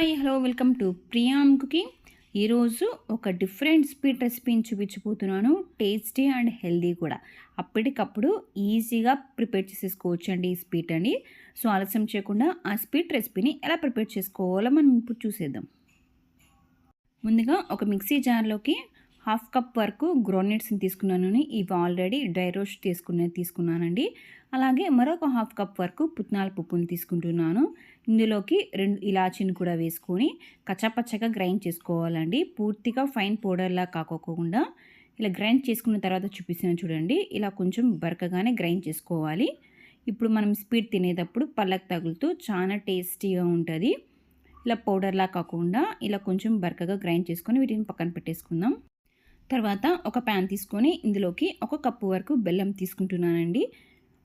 Hi hello welcome to Priyam cooking. ఈరోజు ఒక different sweet రెసిపీని చూపించబోతున్నాను. టేస్టీ అండ్ హెల్దీ కూడా. అప్పటికప్పుడు ఈజీగా ప్రిపేర్ చేసేసుకోవచ్చు అండి ఈ స్వీట్ అండి. సో ఆలస్యం చేయకుండా ఆ స్వీట్ రెసిపీని ఎలా ప్రిపేర్ చేసుకోవాలో మనం ఇప్పుడు చూసేద్దాం. ముందుగా ఒక మిక్సీ జార్లోకి హాఫ్ కప్ వరకు గ్రోనెట్స్ని తీసుకున్నాను ఇవి ఆల్రెడీ డ్రై రోస్ట్ తీసుకునే తీసుకున్నానండి. అలాగే మరొక హాఫ్ కప్ వరకు పుట్నాల పప్పుని తీసుకుంటున్నాను. ఇందులోకి రెండు ఇలాచీని కూడా వేసుకొని కచ్చపచ్చగా గ్రైండ్ చేసుకోవాలండి. పూర్తిగా ఫైన్ పౌడర్లా కాకోకుండా ఇలా గ్రైండ్ చేసుకున్న తర్వాత చూపిస్తున్నాను చూడండి ఇలా కొంచెం బరకగానే గ్రైండ్ చేసుకోవాలి. ఇప్పుడు మనం స్పీడ్ తినేటప్పుడు పళ్ళకు తగులుతూ చాలా టేస్టీగా ఉంటుంది. ఇలా పౌడర్లా కాకుండా ఇలా కొంచెం బరకగా గ్రైండ్ చేసుకొని వీటిని పక్కన పెట్టేసుకుందాం. తర్వాత ఒక ప్యాన్ తీసుకొని ఇందులోకి ఒక కప్పు వరకు బెల్లం తీసుకుంటున్నానండి.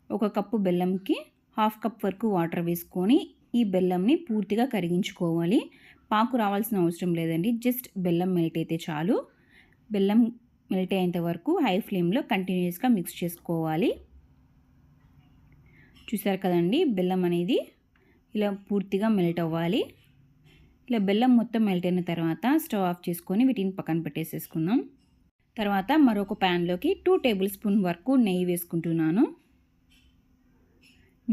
ఒక కప్పు బెల్లంకి హాఫ్ కప్ వరకు వాటర్ వేసుకొని ఈ బెల్లంని పూర్తిగా కరిగించుకోవాలి. పాకు రావాల్సిన అవసరం లేదండి. జస్ట్ బెల్లం మెల్ట్ అయితే చాలు. బెల్లం మెల్ట్ అయ్యేంత వరకు హై ఫ్లేమ్లో కంటిన్యూస్గా మిక్స్ చేసుకోవాలి. చూసారు కదండి బెల్లం అనేది ఇలా పూర్తిగా మెల్ట్ అవ్వాలి. ఇలా బెల్లం మొత్తం మెల్ట్ అయిన తర్వాత స్టవ్ ఆఫ్ చేసుకొని వీటిని పక్కన పెట్టేసేసుకుందాం. తర్వాత మరొక ప్యాన్లోకి టూ టేబుల్ స్పూన్ వరకు నెయ్యి వేసుకుంటున్నాను.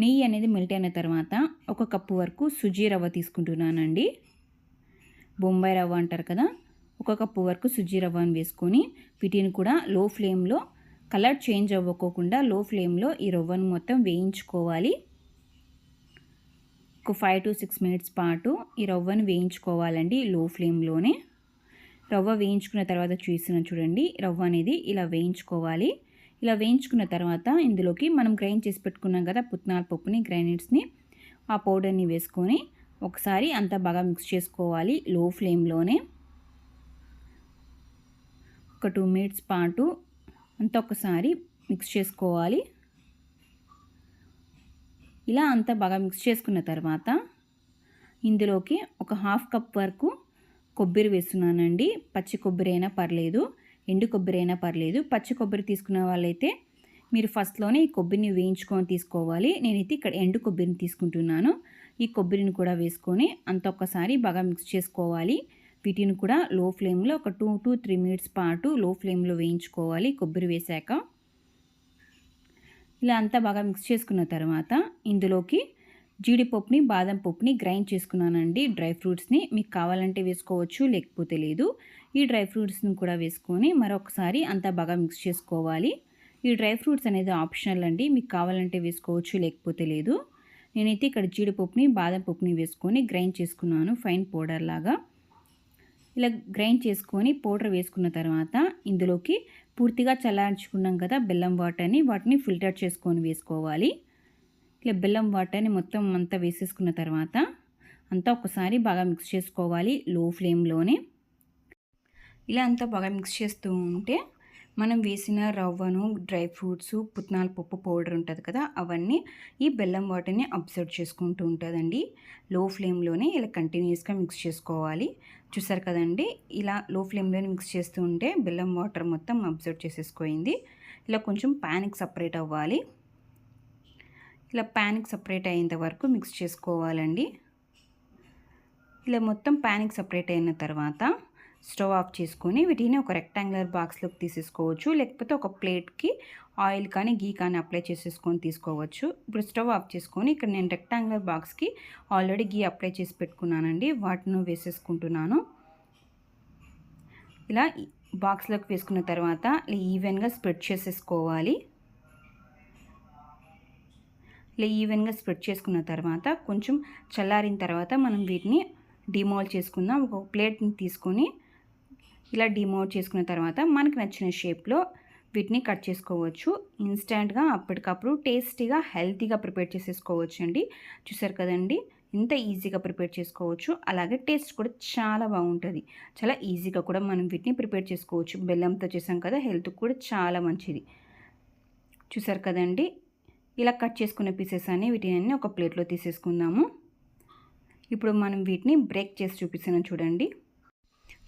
నెయ్యి అనేది మెల్ట్ అయిన తర్వాత ఒక కప్పు వరకు సుజీ రవ్వ తీసుకుంటున్నానండి. బొంబాయి రవ్వ అంటారు కదా ఒక కప్పు వరకు సుజీ రవ్వను వేసుకొని వీటిని కూడా లో ఫ్లేమ్లో కలర్ చేంజ్ అవ్వకోకుండా లో ఫ్లేమ్లో ఈ రవ్వను మొత్తం వేయించుకోవాలి. ఒక ఫైవ్ టు సిక్స్ మినిట్స్ పాటు ఈ రవ్వను వేయించుకోవాలండి లో ఫ్లేమ్లోనే. రవ్వ వేయించుకున్న తర్వాత చూసిన చూడండి రవ్వ అనేది ఇలా వేయించుకోవాలి. ఇలా వేయించుకున్న తర్వాత ఇందులోకి మనం గ్రైండ్ చేసి పెట్టుకున్నాం కదా పుట్నాల పప్పుని గ్రైండ్స్ని ఆ పౌడర్ని వేసుకొని ఒకసారి అంతా బాగా మిక్స్ చేసుకోవాలి లో ఫ్లేమ్లోనే. ఒక టూ మినిట్స్ పాటు అంతా ఒకసారి మిక్స్ చేసుకోవాలి. ఇలా అంతా బాగా మిక్స్ చేసుకున్న తర్వాత ఇందులోకి ఒక హాఫ్ కప్ వరకు కొబ్బరి వేస్తున్నానండి. పచ్చి కొబ్బరి అయినా పర్లేదు. ఎండు కొబ్బరి అయినా పర్లేదు పచ్చి కొబ్బరి తీసుకున్న వాళ్ళైతే మీరు ఫస్ట్లోనే ఈ కొబ్బరిని వేయించుకొని తీసుకోవాలి. నేనైతే ఇక్కడ ఎండు కొబ్బరిని తీసుకుంటున్నాను. ఈ కొబ్బరిని కూడా వేసుకొని అంత ఒక్కసారి బాగా మిక్స్ చేసుకోవాలి. వీటిని కూడా లో ఫ్లేమ్లో ఒక టూ టు త్రీ మినిట్స్ పాటు లో ఫ్లేమ్లో వేయించుకోవాలి కొబ్బరి వేశాక ఇలా అంతా బాగా మిక్స్ చేసుకున్న తర్వాత ఇందులోకి జీడిపప్పుని బాదం పప్పుని గ్రైండ్ చేసుకున్నానండి. డ్రై ఫ్రూట్స్ని మీకు కావాలంటే వేసుకోవచ్చు లేకపోతే లేదు. ఈ డ్రై ఫ్రూట్స్ని కూడా వేసుకొని మరొకసారి అంతా బాగా మిక్స్ చేసుకోవాలి. ఈ డ్రై ఫ్రూట్స్ అనేది ఆప్షనల్ అండి. మీకు కావాలంటే వేసుకోవచ్చు లేకపోతే లేదు. నేనైతే ఇక్కడ జీడిపప్పుని బాదం పప్పుని వేసుకొని గ్రైండ్ చేసుకున్నాను ఫైన్ పౌడర్ లాగా. ఇలా గ్రైండ్ చేసుకొని పౌడర్ వేసుకున్న తర్వాత ఇందులోకి పూర్తిగా చల్లార్చుకున్నాం కదా బెల్లం వాటర్ని వాటిని ఫిల్టర్ చేసుకొని వేసుకోవాలి. ఇలా బెల్లం వాటర్ని మొత్తం అంతా వేసేసుకున్న తర్వాత అంతా ఒకసారి బాగా మిక్స్ చేసుకోవాలి లో ఫ్లేమ్లోనే. ఇలా అంతా బాగా మిక్స్ చేస్తూ ఉంటే మనం వేసిన రవ్వను డ్రై ఫ్రూట్స్ పుట్నాల పప్పు పౌడర్ ఉంటుంది కదా అవన్నీ ఈ బెల్లం వాటర్ని అబ్జర్వ్ చేసుకుంటూ ఉంటుందండి. లో ఫ్లేమ్లోనే ఇలా కంటిన్యూస్గా మిక్స్ చేసుకోవాలి. చూసారు కదండి ఇలా లో ఫ్లేమ్లోనే మిక్స్ చేస్తూ ఉంటే బెల్లం వాటర్ మొత్తం అబ్జర్వ్ చేసేసుకోయింది. ఇలా కొంచెం ప్యాన్కి సపరేట్ అవ్వాలి. ఇలా ప్యాన్కి సపరేట్ అయ్యేంత వరకు మిక్స్ చేసుకోవాలండి. ఇలా మొత్తం ప్యాన్కి సపరేట్ అయిన తర్వాత స్టవ్ ఆఫ్ చేసుకొని వీటిని ఒక రెక్టాంగులర్ బాక్స్లోకి తీసేసుకోవచ్చు. లేకపోతే ఒక ప్లేట్కి ఆయిల్ కానీ గీ కానీ అప్లై చేసేసుకొని తీసుకోవచ్చు. ఇప్పుడు స్టవ్ ఆఫ్ చేసుకొని ఇక్కడ నేను రెక్టాంగులర్ బాక్స్కి ఆల్రెడీ గీ అప్లై చేసి పెట్టుకున్నానండి. వాటిని వేసేసుకుంటున్నాను. ఇలా బాక్స్లోకి వేసుకున్న తర్వాత ఈవెన్గా స్ప్రెడ్ చేసేసుకోవాలి. ఇలా ఈవెన్గా స్ప్రెడ్ చేసుకున్న తర్వాత కొంచెం చల్లారిన తర్వాత మనం వీటిని డిమాల్ చేసుకుందాం. ఒక ప్లేట్ని తీసుకొని ఇలా డిమోట్ చేసుకున్న తర్వాత మనకు నచ్చిన షేప్లో వీటిని కట్ చేసుకోవచ్చు. ఇన్స్టెంట్గా అప్పటికప్పుడు టేస్టీగా హెల్తీగా ప్రిపేర్ చేసేసుకోవచ్చు అండి. చూసారు కదండి? ఇంత ఈజీగా ప్రిపేర్ చేసుకోవచ్చు. అలాగే టేస్ట్ కూడా చాలా బాగుంటుంది. చాలా ఈజీగా కూడా మనం వీటిని ప్రిపేర్ చేసుకోవచ్చు. బెల్లంతో చేసాం కదా హెల్త్కి కూడా చాలా మంచిది. చూసారు కదండి? ఇలా కట్ చేసుకున్న పీసెస్ అన్ని వీటిని ఒక ప్లేట్లో తీసేసుకుందాము. ఇప్పుడు మనం వీటిని బ్రేక్ చేసి చూపిస్తున్నాం చూడండి.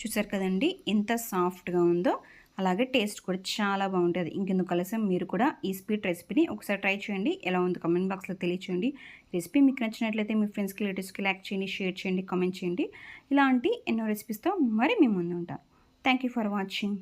చూసారు కదండి ఎంత సాఫ్ట్గా ఉందో అలాగే టేస్ట్ కూడా చాలా బాగుంటుంది. ఇంకెందుకు కలిసి మీరు కూడా ఈ స్వీట్ రెసిపీని ఒకసారి ట్రై చేయండి. ఎలా ఉంది కమెంట్ బాక్స్లో తెలియచేయండి. రెసిపీ మీకు నచ్చినట్లయితే మీ ఫ్రెండ్స్కి రిలేటివ్స్కి లైక్ చేయండి షేర్ చేయండి కామెంట్ చేయండి. ఇలాంటి ఎన్నో రెసిపీస్తో మరి మీ ముందు ఉంటాం. Thank you for watching.